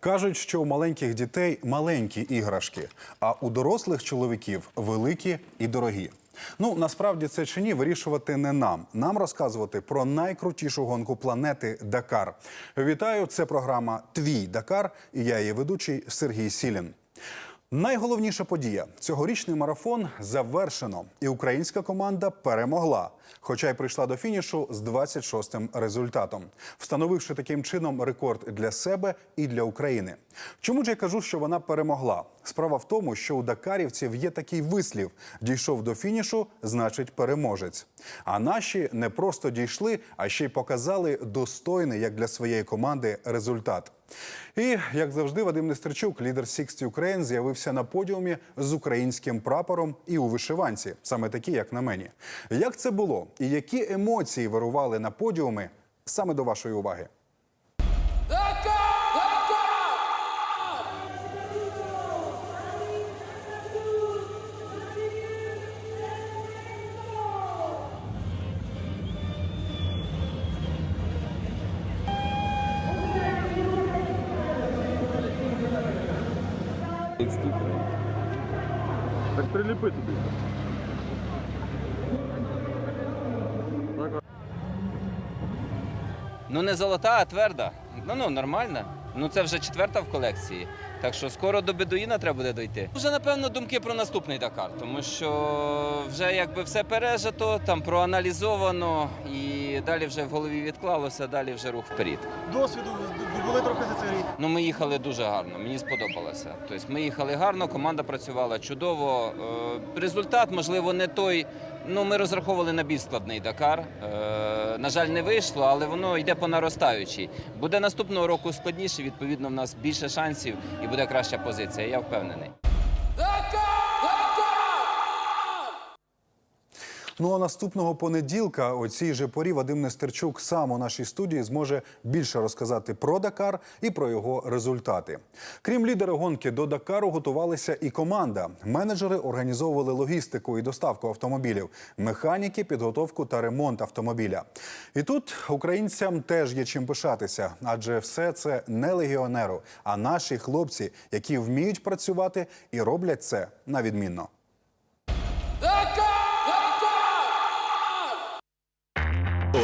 Кажуть, що у маленьких дітей маленькі іграшки, а у дорослих чоловіків великі і дорогі. Ну насправді це чи ні, вирішувати не нам. Нам розказувати про найкрутішу гонку планети Дакар. Вітаю! Це програма Твій Дакар і я її ведучий Сергій Сілін. Найголовніша подія цьогорічний марафон завершено, і українська команда перемогла, хоча й прийшла до фінішу з 26-м результатом, встановивши таким чином рекорд для себе і для України. Чому ж я кажу, що вона перемогла? Справа в тому, що у дакарівців є такий вислів: дійшов до фінішу, значить переможець. А наші не просто дійшли, а ще й показали достойний як для своєї команди результат. І як завжди, Вадим Нестерчук, лідер Sixty Ukraine, з'явився на подіумі з українським прапором і у вишиванці, саме такі, як на мені. Як це було і які емоції вирували на подіуми саме до вашої уваги? Так приліпи туди. Ну не золота, а тверда. Ну ну нормальна. Ну це вже четверта в колекції. Так що скоро до бедуїна треба буде дойти. Вже напевно думки про наступний Дакар, тому що вже якби все пережито, там проаналізовано, і далі вже в голові відклалося, далі вже рух вперед. Досвіду були трохи за цей рік. Ну ми їхали дуже гарно, мені сподобалося. Тобто ми їхали гарно, команда працювала чудово. Е, Результат, можливо, не той. Ну, ми розраховували на більш складний Дакар. Е, на жаль, не вийшло, але воно йде по наростаючій. Буде наступного року складніше, відповідно, в нас більше шансів і буде краща позиція. Я впевнений. Ну а наступного понеділка о цій же порі Вадим Нестерчук сам у нашій студії зможе більше розказати про Дакар і про його результати. Крім лідера гонки до Дакару готувалися і команда. Менеджери організовували логістику і доставку автомобілів, механіки, підготовку та ремонт автомобіля. І тут українцям теж є чим пишатися, адже все це не легіонеру, а наші хлопці, які вміють працювати і роблять це на відмінно.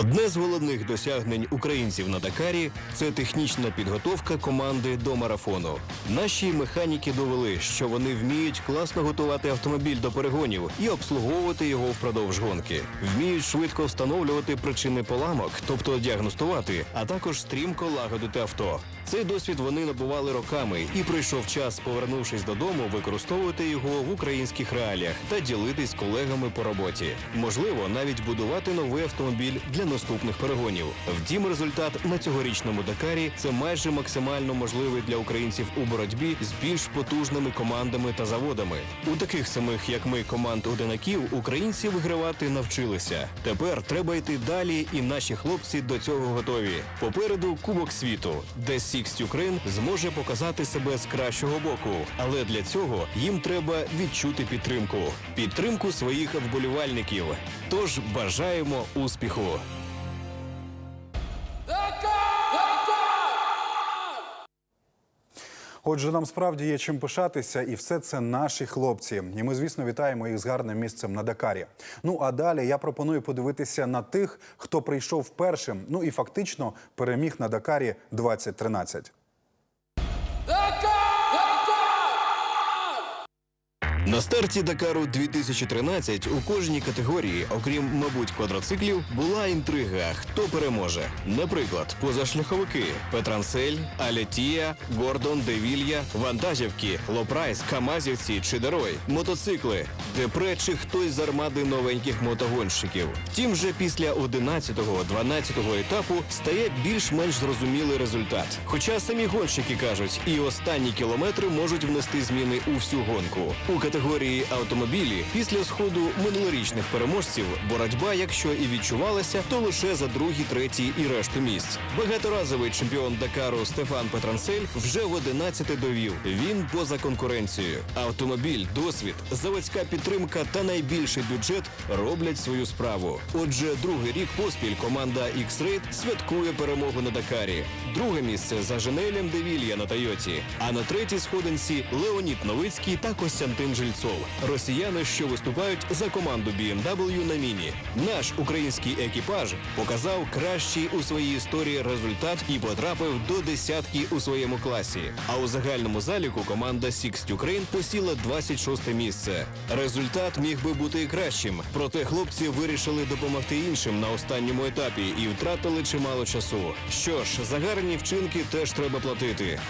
Одне з головних досягнень українців на Дакарі це технічна підготовка команди до марафону. Наші механіки довели, що вони вміють класно готувати автомобіль до перегонів і обслуговувати його впродовж гонки. Вміють швидко встановлювати причини поламок, тобто діагностувати, а також стрімко лагодити авто. Цей досвід вони набували роками, і прийшов час, повернувшись додому, використовувати його в українських реаліях та ділитись з колегами по роботі. Можливо, навіть будувати новий автомобіль для наступних перегонів. Втім, результат на цьогорічному Дакарі це майже максимально можливий для українців у боротьбі з більш потужними командами та заводами. У таких самих, як ми, команд одинаків, українці вигравати навчилися. Тепер треба йти далі, і наші хлопці до цього готові. Попереду Кубок світу, де Сікс Ukraine зможе показати себе з кращого боку. Але для цього їм треба відчути підтримку, підтримку своїх вболівальників. Тож бажаємо успіху. Отже, нам справді є чим пишатися, і все це наші хлопці. І ми, звісно, вітаємо їх з гарним місцем на Дакарі. Ну а далі я пропоную подивитися на тих, хто прийшов першим. Ну і фактично переміг на Дакарі 2013. На старті Дакару 2013 у кожній категорії, окрім, мабуть, квадроциклів, була інтрига, хто переможе. Наприклад, позашляховики Петрансель, Алетія, Гордон, Девілья, вантажівки, Лопрайс, Камазівці чи Дерой, мотоцикли, Депре чи хтось з армади новеньких мотогонщиків. Втім, вже після 11-12 етапу стає більш-менш зрозумілий результат. Хоча самі гонщики кажуть, і останні кілометри можуть внести зміни у всю гонку. У категорії автомобілі після сходу минулорічних переможців боротьба, якщо і відчувалася, то лише за другі, треті і решту місць. Багаторазовий чемпіон Дакару Стефан Петранцель вже в 11 довів. Він поза конкуренцією. Автомобіль, досвід, заводська підтримка та найбільший бюджет роблять свою справу. Отже, другий рік поспіль команда X-Raid святкує перемогу на Дакарі. Друге місце за Женелем Девілья на Тойоті. А на третій сходинці Леонід Новицький та Костянтин Жильцов. Росіяни, що виступають за команду BMW на міні. Наш український екіпаж показав кращий у своїй історії результат і потрапив до десятки у своєму класі. А у загальному заліку команда Sixt Ukraine посіла 26 місце. Результат міг би бути і кращим, проте хлопці вирішили допомогти іншим на останньому етапі і втратили чимало часу. Що ж, за гарні вчинки теж треба платити.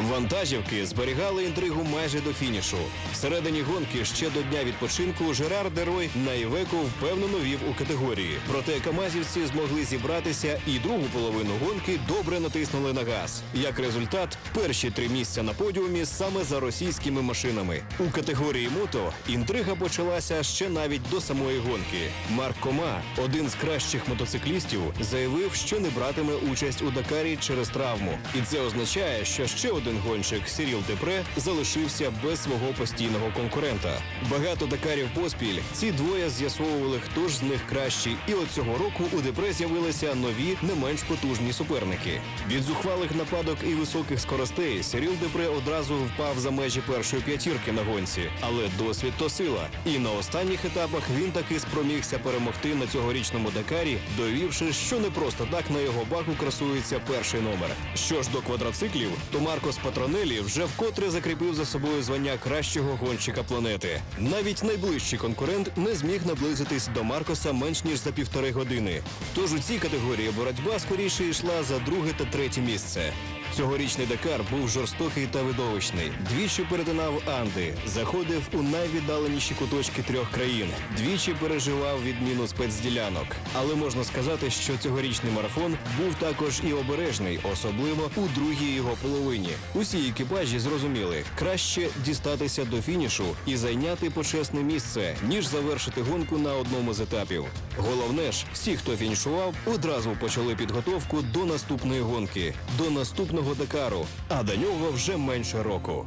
Вантажівки зберігали інтригу майже до фінішу. Всередині гонки ще до дня відпочинку Жерар Дерой на Івеку впевнено вів у категорії. Проте камазівці змогли зібратися і другу половину гонки добре натиснули на газ. Як результат, перші три місця на подіумі саме за російськими машинами. У категорії мото інтрига почалася ще навіть до самої гонки. Марк Кома, один з кращих мотоциклістів, заявив, що не братиме участь у Дакарі через травму. І це означає, що ще один гонщик Сіріл Депре залишився без свого постійного конкурента. Багато Дакарів поспіль ці двоє з'ясовували, хто ж з них кращий. І от цього року у Депре з'явилися нові, не менш потужні суперники. Від зухвалих нападок і високих скоростей Сіріл Депре одразу впав за межі першої п'ятірки на гонці, але досвід то сила. І на останніх етапах він таки спромігся перемогти на цьогорічному Дакарі, довівши, що не просто так на його баку красується перший номер. Що ж до квадроциклів, то Маркос Патронелі вже вкотре закріпив за собою звання кращого гонщика планети. Навіть найближчий конкурент не зміг наблизитись до Маркоса менш ніж за півтори години. Тож у цій категорії боротьба скоріше йшла за друге та третє місце. Цьогорічний Дакар був жорстокий та видовищний. Двічі перетинав Анди, заходив у найвіддаленіші куточки трьох країн, двічі переживав відміну спецділянок. Але можна сказати, що цьогорічний марафон був також і обережний, особливо у другій його половині. Усі екіпажі зрозуміли, краще дістатися до фінішу і зайняти почесне місце, ніж завершити гонку на одному з етапів. Головне ж, всі, хто фінішував, одразу почали підготовку до наступної гонки, до наступного Дакару, а до нього вже менше року.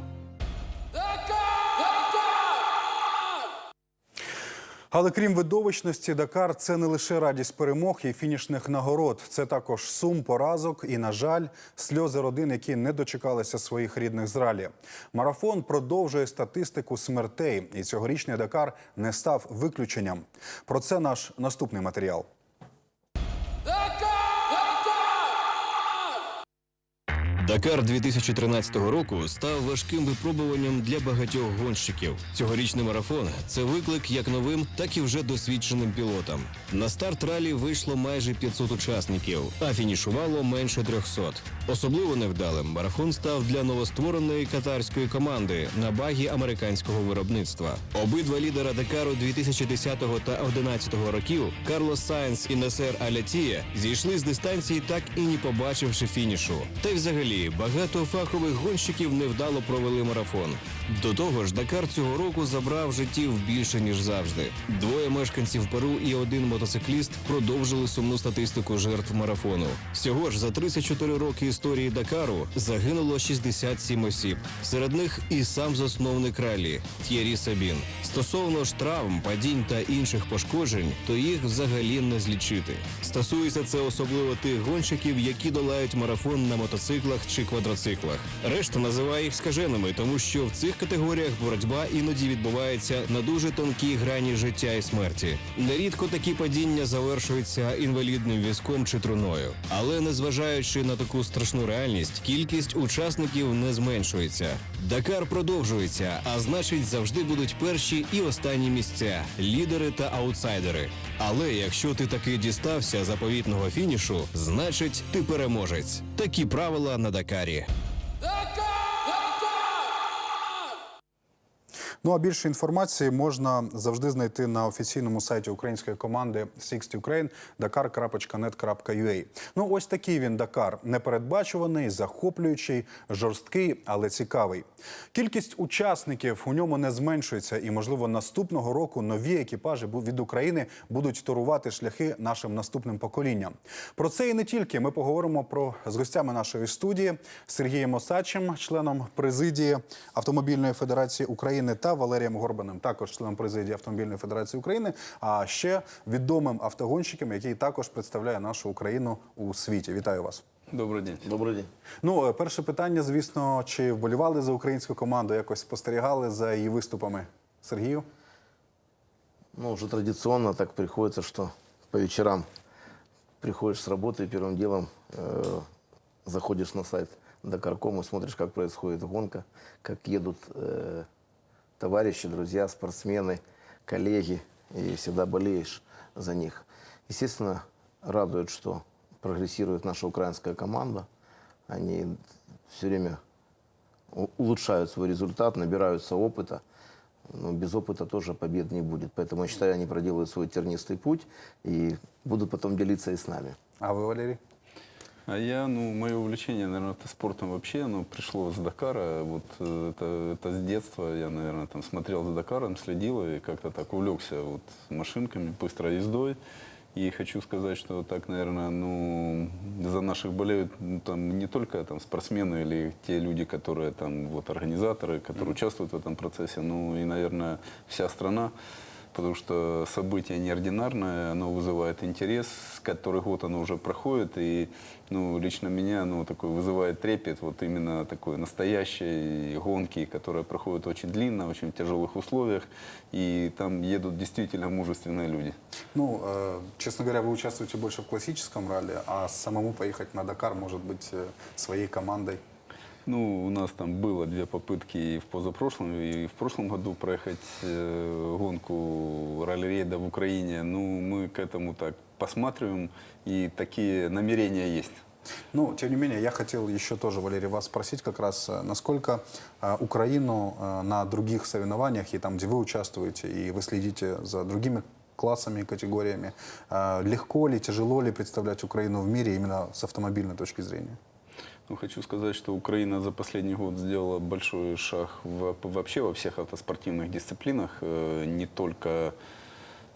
Але крім видовищності, Дакар це не лише радість перемог і фінішних нагород. Це також сум поразок і, на жаль, сльози родин, які не дочекалися своїх рідних з ралі. Марафон продовжує статистику смертей, і цьогорічний Дакар не став виключенням. Про це наш наступний матеріал. Дакар 2013 року став важким випробуванням для багатьох гонщиків. Цьогорічний марафон це виклик як новим, так і вже досвідченим пілотам. На старт ралі вийшло майже 500 учасників, а фінішувало менше 300. Особливо невдалим марафон став для новоствореної катарської команди на багі американського виробництва. Обидва лідера Дакару 2010 та 2011 років Карлос Сайнс і Несер Алятія зійшли з дистанції, так і не побачивши фінішу. Та й взагалі багато фахових гонщиків невдало провели марафон. До того ж, Дакар цього року забрав життів більше ніж завжди. Двоє мешканців Перу і один мотоцикліст продовжили сумну статистику жертв марафону. Всього ж за 34 роки історії Дакару загинуло 67 осіб. Серед них і сам засновник ралі Т'єрі Сабін. Стосовно ж травм, падінь та інших пошкоджень, то їх взагалі не злічити. Стосується це особливо тих гонщиків, які долають марафон на мотоциклах чи квадроциклах. Решта називає їх скаженими, тому що в цих категоріях боротьба іноді відбувається на дуже тонкій грані життя і смерті. Нерідко такі падіння завершуються інвалідним візком чи труною. Але незважаючи на таку страшну реальність, кількість учасників не зменшується. Дакар продовжується, а значить, завжди будуть перші і останні місця, лідери та аутсайдери. Але якщо ти таки дістався заповітного фінішу, значить ти переможець. Такі правила на Дакарі. Ну а більше інформації можна завжди знайти на офіційному сайті української команди Sixty Ukraine dakar.net.ua. Ну ось такий він Дакар непередбачуваний, захоплюючий, жорсткий, але цікавий. Кількість учасників у ньому не зменшується, і можливо наступного року нові екіпажі від України будуть турувати шляхи нашим наступним поколінням. Про це і не тільки ми поговоримо про з гостями нашої студії Сергієм Осадчим, членом президії Автомобільної федерації України, Валерієм Горбаним, також членом президії Автомобільної федерації України, а ще відомим автогонщиком, який також представляє нашу Україну у світі. Вітаю вас. Добрый день. Добрий день. Ну, е, перше питання, звісно, чи вболівали за українську команду, якось спостерігали за її виступами Сергію? Ну, уже традиционно так приходится, что по вечерам приходишь с работы и первым делом э, заходишь на сайт Дакарком и смотришь, как происходит гонка, как едут э, товарищи, друзья, спортсмены, коллеги, и всегда болеешь за них. Естественно, радует, что прогрессирует наша украинская команда. Они все время улучшают свой результат, набираются опыта. Но без опыта тоже побед не будет. Поэтому я считаю, они проделают свой тернистый путь и будут потом делиться и с нами. А ви, Валерій? А я, ну, мое увлечение, наверное, спортом вообще, оно пришло с Дакара. Вот э, это, это с детства я, наверное, там смотрел за Дакаром, следил и как-то так увлекся вот машинками, быстрой ездой. И хочу сказать, что так, наверное, ну, за наших болеют ну, там, не только там, спортсмены или те люди, которые там, вот, организаторы, которые участвуют в этом процессе, но и, наверное, вся страна. потому что событие неординарное, оно вызывает интерес, который год оно уже проходит, и ну, лично меня оно такой вызывает трепет, вот именно такой настоящей гонки, которая проходит очень длинно, очень в тяжелых условиях, и там едут действительно мужественные люди. Ну, э, честно говоря, вы участвуете больше в классическом ралли, а самому поехать на Дакар, может быть, э, своей командой. Ну, у нас там было две попытки и в позапрошлом, и в прошлом году проехать э, гонку ралли-рейда в Украине. Ну, мы к этому так посматриваем, и такие намерения есть. Ну, тем не менее, я хотел еще тоже, Валерий, вас спросить как раз, э, насколько э, Украину э, на других соревнованиях, и там, где вы участвуете, и вы следите за другими классами и категориями, э, легко ли, тяжело ли представлять Украину в мире именно с автомобильной точки зрения? Ну, хочу сказать, что Украина за последний год сделала большой шаг в- вообще во всех автоспортивных дисциплинах, э, не только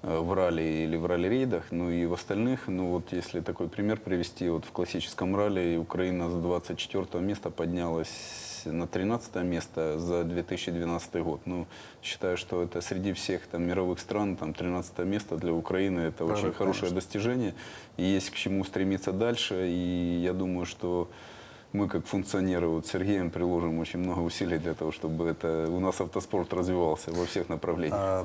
э, в ралли или в ралли-рейдах, но и в остальных. Ну вот если такой пример привести, вот в классическом ралли Украина с 24 места поднялась на 13 место за 2012 год. Ну, считаю, что это среди всех там, мировых стран, там 13 место для Украины, это очень Прорыв, хорошее конечно. достижение. И есть к чему стремиться дальше. И я думаю, что мы, как функционеры, вот с Сергеем приложим очень много усилий для того, чтобы это, у нас автоспорт развивался во всех направлениях. Э,